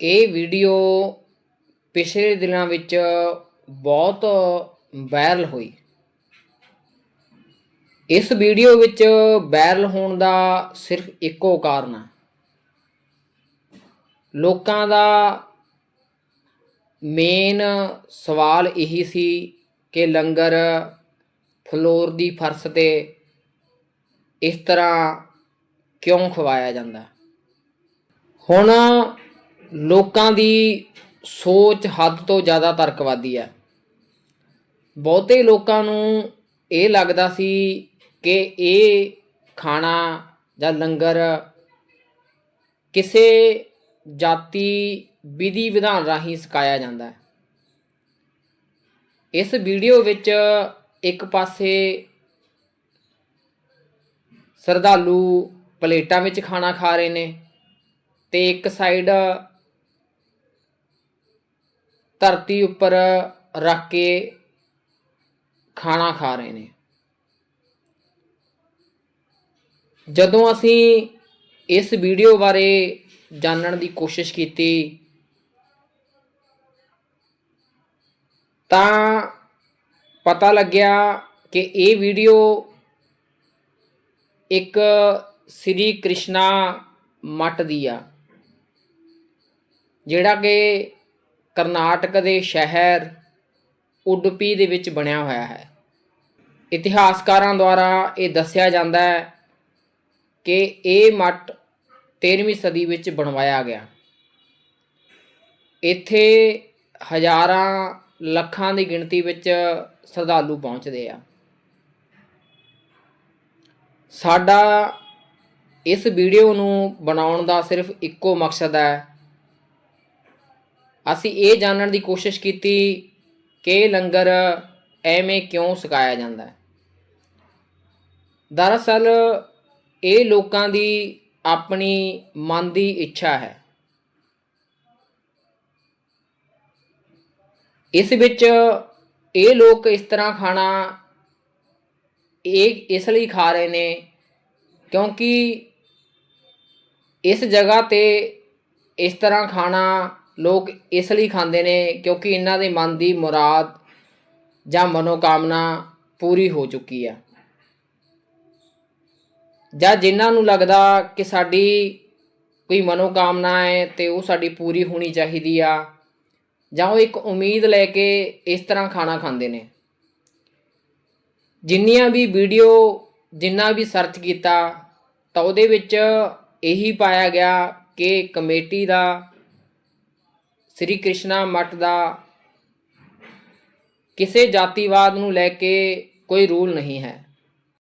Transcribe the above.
ਇਹ ਵੀਡੀਓ ਪਿਛਲੇ ਦਿਨਾਂ ਵਿੱਚ ਬਹੁਤ ਵਾਇਰਲ ਹੋਈ। ਇਸ ਵੀਡੀਓ ਵਿੱਚ ਵਾਇਰਲ ਹੋਣ ਦਾ ਸਿਰਫ ਇੱਕੋ ਕਾਰਨ ਹੈ ਲੋਕਾਂ ਦਾ ਮੇਨ ਸਵਾਲ ਇਹੀ ਸੀ ਕਿ ਲੰਗਰ ਫਲੋਰ ਦੀ ਫਰਸ਼ ਤੇ ਇਸ ਤਰ੍ਹਾਂ ਕਿਉਂ ਖਵਾਇਆ ਜਾਂਦਾ? ਹੁਣ ਲੋਕਾਂ ਦੀ ਸੋਚ ਹੱਦ ਤੋਂ ਜ਼ਿਆਦਾ ਤਰਕਵਾਦੀ ਹੈ। ਬਹੁਤੇ ਲੋਕਾਂ ਨੂੰ ਇਹ ਲੱਗਦਾ ਸੀ ਕਿ ਇਹ ਖਾਣਾ ਜਾਂ ਲੰਗਰ ਕਿਸੇ ਜਾਤੀ ਵਿਧੀ ਵਿਧਾਨ ਰਾਹੀਂ ਸਿਖਾਇਆ ਜਾਂਦਾ ਹੈ। ਇਸ ਵੀਡੀਓ ਵਿੱਚ ਇੱਕ ਪਾਸੇ ਸਰਦਾਲੂ ਪਲੇਟਾਂ ਵਿੱਚ ਖਾਣਾ ਖਾ ਰਹੇ ਨੇ ਤੇ ਇੱਕ ਸਾਈਡ ਧਰਤੀ ਉੱਪਰ ਰੱਖ ਕੇ ਖਾਣਾ ਖਾ ਰਹੇ ਨੇ। ਜਦੋਂ ਅਸੀਂ ਇਸ ਵੀਡੀਓ ਬਾਰੇ ਜਾਣਨ ਦੀ ਕੋਸ਼ਿਸ਼ ਕੀਤੀ, ਤਾਂ ਪਤਾ ਲੱਗਿਆ ਕਿ ਇਹ ਵੀਡੀਓ ਇੱਕ ਸ੍ਰੀ ਕ੍ਰਿਸ਼ਨਾ ਮੱਠ ਦੀ ਆ, ਜਿਹੜਾ ਕਿ ਕਰਨਾਟਕ ਦੇ ਸ਼ਹਿਰ ਉਡਪੀ ਦੇ ਵਿੱਚ ਬਣਿਆ ਹੋਇਆ ਹੈ। ਇਤਿਹਾਸਕਾਰਾਂ ਦੁਆਰਾ ਇਹ ਦੱਸਿਆ ਜਾਂਦਾ ਹੈ ਕਿ ਇਹ ਮੱਠ 13ਵੀਂ ਸਦੀ ਵਿੱਚ ਬਣਵਾਇਆ ਗਿਆ। ਇੱਥੇ ਹਜ਼ਾਰਾਂ ਲੱਖਾਂ ਦੀ ਗਿਣਤੀ ਵਿੱਚ ਸ਼ਰਧਾਲੂ ਪਹੁੰਚਦੇ ਆ। ਸਾਡਾ ਇਸ ਵੀਡੀਓ ਨੂੰ ਬਣਾਉਣ ਦਾ ਸਿਰਫ ਇੱਕੋ ਮਕਸਦ ਹੈ ਅਸੀਂ ਇਹ ਜਾਣਨ ਦੀ ਕੋਸ਼ਿਸ਼ ਕੀਤੀ ਕਿ ਲੰਗਰ ਐਵੇਂ ਕਿਉਂ ਸਿਖਾਇਆ ਜਾਂਦਾ ਹੈ। ਦਰਅਸਲ, ਇਹ ਲੋਕਾਂ ਦੀ ਆਪਣੀ ਮਨ ਦੀ ਇੱਛਾ ਹੈ। ਇਸ ਵਿੱਚ ਇਹ ਲੋਕ ਇਸ ਤਰ੍ਹਾਂ ਖਾਣਾ ਇਹ ਇਸ ਲਈ ਖਾ ਰਹੇ ਨੇ ਕਿਉਂਕਿ ਇਸ ਜਗ੍ਹਾ ਤੇ ਇਸ ਤਰ੍ਹਾਂ ਖਾਣਾ ਲੋਕ ਇਸ ਲਈ ਖਾਂਦੇ ਨੇ ਕਿਉਂਕਿ ਇਹਨਾਂ ਦੇ ਮਨ ਦੀ ਮੁਰਾਦ ਜਾਂ ਮਨੋਕਾਮਨਾ ਪੂਰੀ ਹੋ ਚੁੱਕੀ ਆ। ਜਾਂ ਜਿਨ੍ਹਾਂ ਨੂੰ ਲੱਗਦਾ ਕਿ ਸਾਡੀ ਕੋਈ ਮਨੋਕਾਮਨਾ ਹੈ ਤੇ ਉਹ ਸਾਡੀ ਪੂਰੀ ਹੋਣੀ ਚਾਹੀਦੀ ਆ, ਜਾਂ ਉਹ ਇੱਕ ਉਮੀਦ ਲੈ ਕੇ ਇਸ ਤਰ੍ਹਾਂ ਖਾਣਾ ਖਾਂਦੇ ਨੇ। ਜਿੰਨੀਆਂ ਵੀ ਵੀਡੀਓ, ਜਿੰਨਾ ਵੀ ਸਰਚ ਕੀਤਾ ਤਾਂ ਉਹਦੇ ਵਿੱਚ ਇਹੀ ਪਾਇਆ ਗਿਆ ਕਿ ਕਮੇਟੀ ਦਾ ਸ੍ਰੀ ਕ੍ਰਿਸ਼ਨਾ ਮੱਠ ਦਾ ਕਿਸੇ ਜਾਤੀਵਾਦ ਨੂੰ ਲੈ ਕੇ ਕੋਈ ਰੂਲ ਨਹੀਂ ਹੈ।